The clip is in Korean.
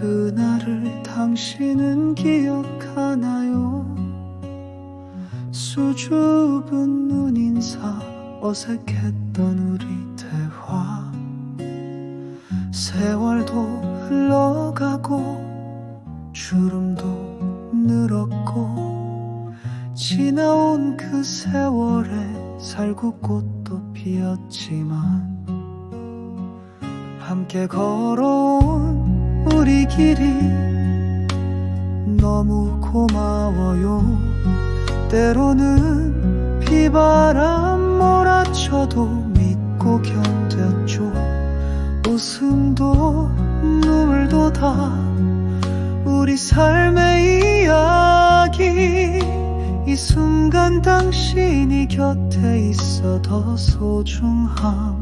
그날을 당신은 기억하나요? 수줍은 눈인사 어색했던 우리 대화 세월도 흘러가고 주름도 늘었고 지나온 그 세월에 살구 꽃도 피었지만 함께 걸어온 우리 길이 너무 고마워요. 때로는 비바람 몰아쳐도 믿고 견뎠죠. 웃음도 눈물도 다 우리 삶의 이야기. 이 순간 당신이 곁에 있어 더 소중합니다